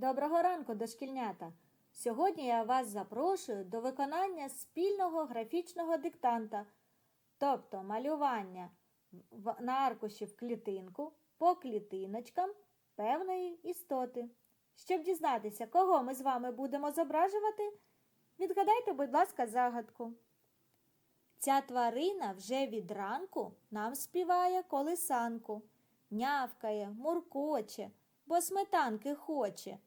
Доброго ранку, дошкільнята! Сьогодні я вас запрошую до виконання спільного графічного диктанта, тобто малювання на аркуші в клітинку по клітиночкам певної істоти. Щоб дізнатися, кого ми з вами будемо зображувати, відгадайте, будь ласка, загадку. Ця тварина вже від ранку нам співає колисанку, нявкає, муркоче, бо сметанки хоче.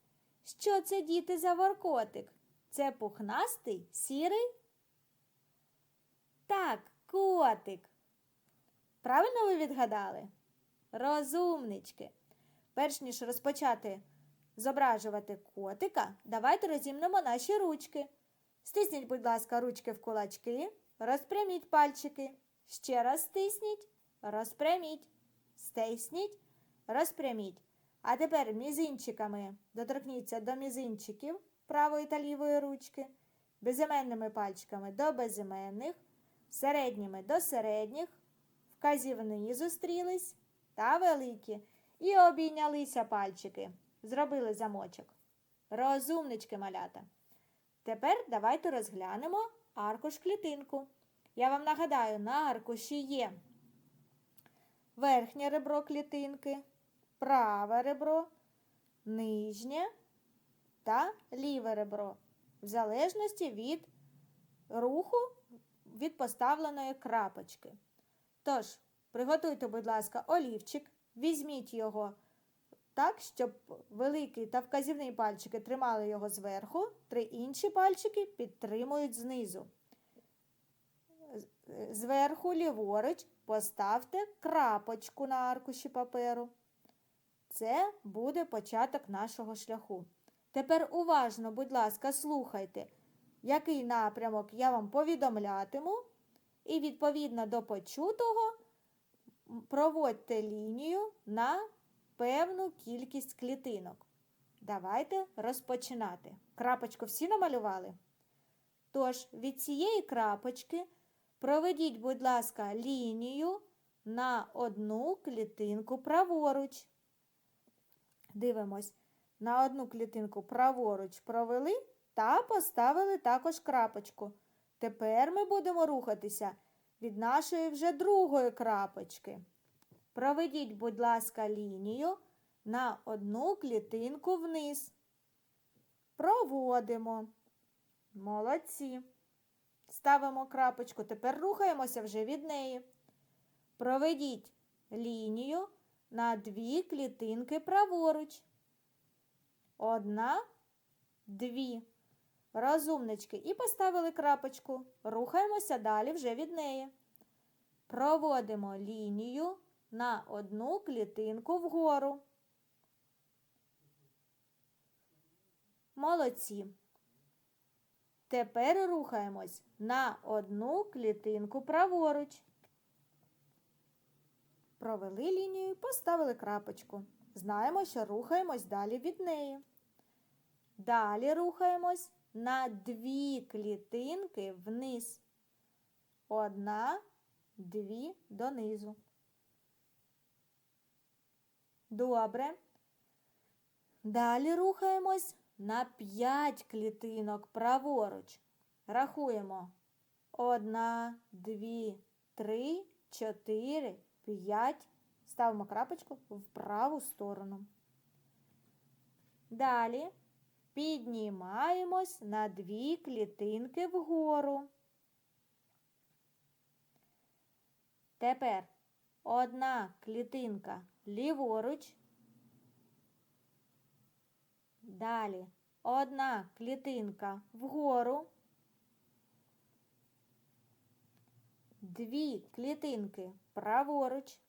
Що це, діти, за воркотик? Це пухнастий, сірий? Так, котик. Правильно ви відгадали? Розумнички. Перш ніж розпочати зображувати котика, давайте розімнемо наші ручки. Стисніть, будь ласка, ручки в кулачки, розпряміть пальчики. Ще раз стисніть, розпряміть, стисніть, розпряміть. А тепер мізинчиками доторкніться до мізинчиків правої та лівої ручки, безіменними пальчиками до безіменних, середніми до середніх, вказівні зустрілись та великі. І обійнялися пальчики. Зробили замочок. Розумнички малята. Тепер давайте розглянемо аркуш клітинку. Я вам нагадаю, на аркуші є верхнє ребро клітинки, праве ребро, нижнє та ліве ребро, в залежності від руху від поставленої крапочки. Тож, приготуйте, будь ласка, олівчик, візьміть його так, щоб великий та вказівний пальчики тримали його зверху, три інші пальчики підтримують знизу. Зверху ліворуч поставте крапочку на аркуші паперу. Це буде початок нашого шляху. Тепер уважно, будь ласка, слухайте, який напрямок я вам повідомлятиму, і відповідно до почутого проводьте лінію на певну кількість клітинок. Давайте розпочинати. Крапочку всі намалювали? Тож від цієї крапочки проведіть, будь ласка, лінію на одну клітинку праворуч. Дивимось. На одну клітинку праворуч провели та поставили також крапочку. Тепер ми будемо рухатися від нашої вже другої крапочки. Проведіть, будь ласка, лінію на одну клітинку вниз. Проводимо. Молодці. Ставимо крапочку. Тепер рухаємося вже від неї. Проведіть лінію на дві клітинки праворуч. Одна, дві. Розумнички. І поставили крапочку. Рухаємося далі вже від неї. Проводимо лінію на одну клітинку вгору. Молодці. Тепер рухаємось на одну клітинку праворуч. Провели лінію, поставили крапочку. Знаємо, що рухаємось далі від неї. Далі рухаємось на дві клітинки вниз. Одна, дві донизу. Добре. Далі рухаємось на 5 клітинок праворуч. Рахуємо. Одна, дві, три, чотири, п'ять. Ставимо крапочку в праву сторону. Далі піднімаємось на дві клітинки вгору. Тепер одна клітинка ліворуч. Далі одна клітинка вгору. Дві клітинки праворуч.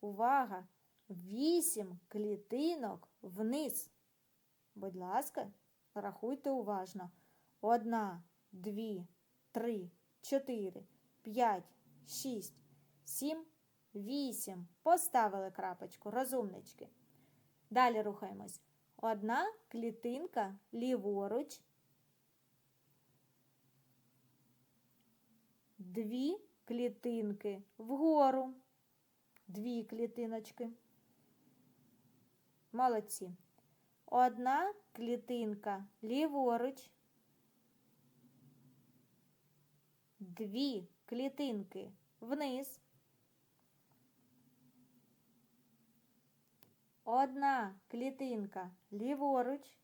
Увага! Вісім клітинок вниз. Будь ласка, рахуйте уважно. Одна, дві, три, чотири, п'ять, шість, сім, вісім. Поставили крапочку, розумнички. Далі рухаємось. Одна клітинка ліворуч. Дві клітинки вгору. Дві клітиночки. Молодці. Одна клітинка ліворуч. Дві клітинки вниз. Одна клітинка ліворуч.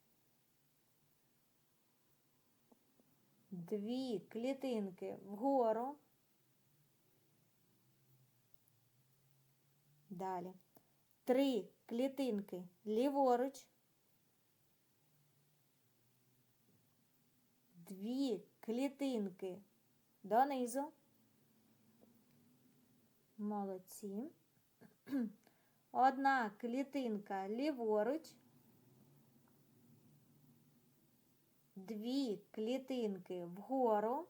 Дві клітинки вгору. Далі. Три клітинки ліворуч. Дві клітинки донизу. Молодці. Одна клітинка ліворуч. Дві клітинки вгору.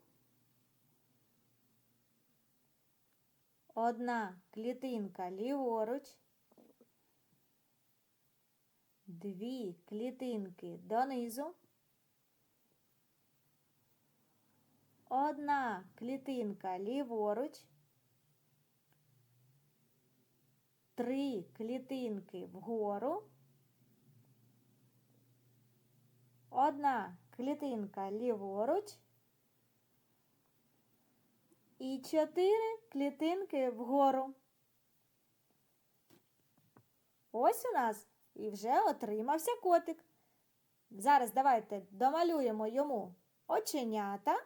Одна клітинка ліворуч. Дві клітинки донизу. Одна клітинка ліворуч. Три клітинки вгору. Одна клітинка ліворуч. І чотири клітинки вгору. Ось у нас і вже отримався котик. Зараз давайте домалюємо йому оченята,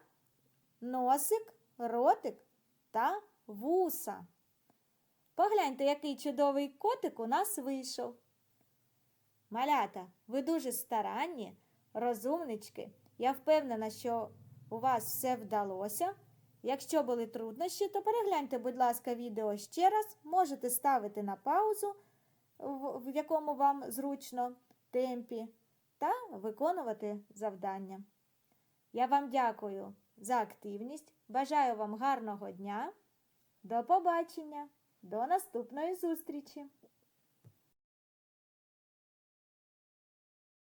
носик, ротик та вуса. Погляньте, який чудовий котик у нас вийшов. Малята, ви дуже старанні, розумнички. Я впевнена, що у вас все вдалося. Якщо були труднощі, то перегляньте, будь ласка, відео ще раз. Можете ставити на паузу, в якому вам зручно темпі, та виконувати завдання. Я вам дякую за активність. Бажаю вам гарного дня. До побачення! До наступної зустрічі!